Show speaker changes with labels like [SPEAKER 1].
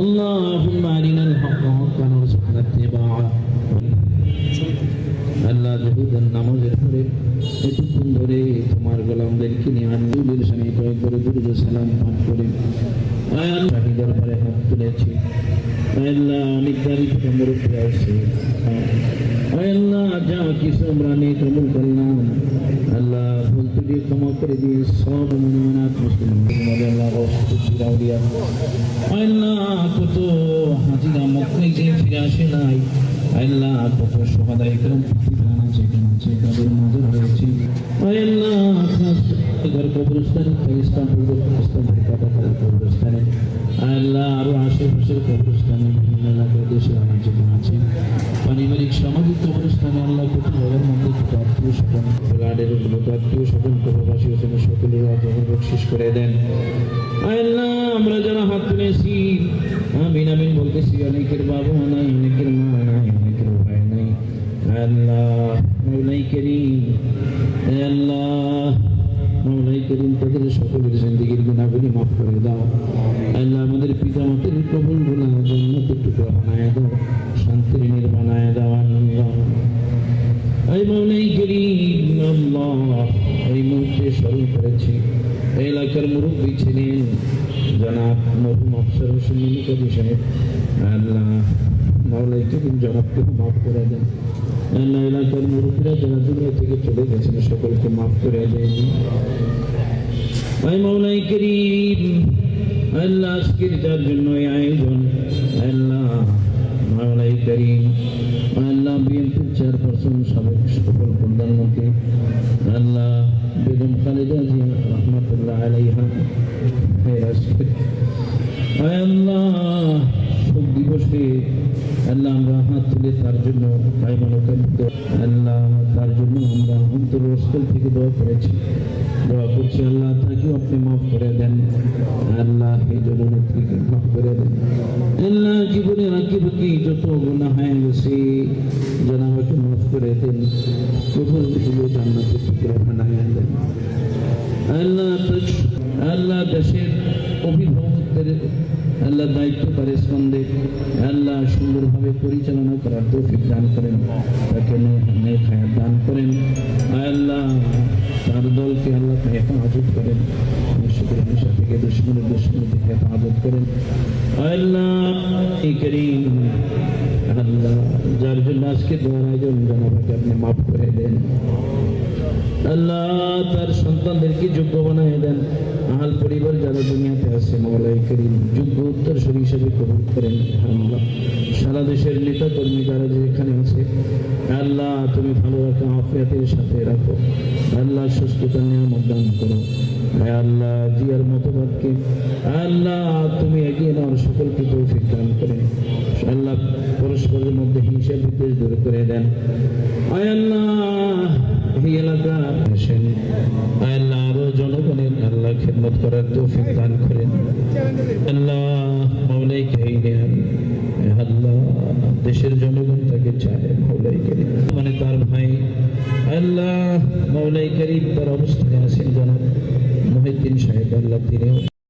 [SPEAKER 1] اللهم أرنا الحق حقا وارزقنا اتباعه আল্লাহ জহুদান নামাজের পরে এতক্ষণ ধরে তোমার গোলামদেরকে নিয়ে আনন্দের সামনে কয়েকবার দুরুদ সালাম পাঠ করে আয়াল পাখি দরবারে হাত তুলেছি আল্লাহ অনেক দাঁড়ি থেকে আমার উপরে আসছে আল্লাহ যা কিছু আমরা নিয়ে কবুল করলাম আল্লাহ ভুল তুলি ক্ষমা করে দিয়ে সব মনোমানাত মুসলিম আল্লাহ রাউলিয়া আল্লাহ কত হাজিরা মক্কায় যে ফিরে আসে নাই আল্লাহ কত সহাদাই করম ফিরানা যেখানে আছে তাদের নজর হয়েছে আল্লাহ ঘর কবরস্থান পাকিস্তান পাকিস্তান কবরস্থানে আল্লাহ আরও আশেপাশের কবরস্থানে বিভিন্ন এলাকায় দেশে আমার যেখানে আছে পারিবারিক সামাজিক কবরস্থানে আল্লাহ কত জায়গার মধ্যে আত্মীয় স্বজন আত্মীয় স্বজন কবরবাসী হয়েছেন বকশিস করে দেন। আল্লাহ, আমরা যারা হাত তুলেছি, আমিন আমিন বলতেছি, অনেকের বাবা নাই, অনেকের মা নাই, অনেকের ভাই নাই। আল্লাহ আল্লাহ আল্লাহ, আমাদের পিতা মাতার কবল গুণা জন্মতের স্মরণ করেছি। এই এলাকার মুরব্বী ছিলেন জনাব মরহুম আফসর হোসেন মিনিকাজি সাহেব। আল্লাহ জনাবকে মাফ করে দেন। আল্লাহ এলাকার মুরব্বীরা যারা দুনিয়া থেকে চলে গেছেন, সকলকে মাফ করে দেন। ভাই মাওলাই করিম, আল্লাহ আজকের যার জন্য আয়োজন। আল্লাহ মাওলাই করিম, আল্লাহ বিএনপির চেয়ারপারসন সাবেক বেগম খালেদা জিয়া রহমতুল্লাহ আলাইহা আল্লাহ শোক দিবসে আল্লাহ আমরা হাত তুলে তার জন্য আল্লাহ তার জন্য আমরা অন্তরস্থল থেকে দোয়া করেছি। দোয়া করছি আল্লাহ, তাকেও আপনি মাফ করে দেন। আল্লাহ এই জননেত্রীকে মাফ করে দেন। আল্লাহ জীবনে আঁকি বাকি যত গুণা হয়ে গেছে করে দেন কবুল দিলে জান্নাতে টুকরা দেন আল্লাহ আল্লাহ দেশের অভিভাবকদের আল্লাহ দায়িত্ব পারে স্কন্দে আল্লাহ সুন্দরভাবে পরিচালনা করার তৌফিক দান করেন। তাকে নেক দান করেন। আল্লাহ তার দলকে আল্লাহ হেফাজত করেন। মুর্শিদের নেশা থেকে দুশ্মনের দুশ্মন থেকে হেফাজত করেন। আল্লাহ আল্লাহ যার জন্য আজকে দোয়ার জানাবাকে আপনি মাফ করে দেন আল্লাহ তার সন্তানদেরকে যোগ্য বানায় দেন আহাল পরিবার যারা দুনিয়াতে আছে মৌলাই করিম যোগ্য উত্তরসূরি হিসেবে কবুল করেন আল্লাহ সারা দেশের নেতা কর্মী যারা যেখানে আছে আল্লাহ তুমি ভালো রাখো আফিয়াতের সাথে রাখো আল্লাহ সুস্থতা নিয়ামত দান করো আল্লাহ জিয়ার মতবাদকে আল্লাহ তুমি এগিয়ে নেওয়ার সকলকে তৌফিক দান করে আল্লাহ পরস্পরের মধ্যে হিংসা বিদ্বেষ দূর করে দেন। আরও জনগণের আল্লাহ আল্লাহ, দেশের জনগণ তাকে চায় মানে তার ভাই। আল্লাহ মাওলাই তার অবস্থানে আছেন জনাব। মহিদ্দিন সাহেব, আল্লাহ তিনিও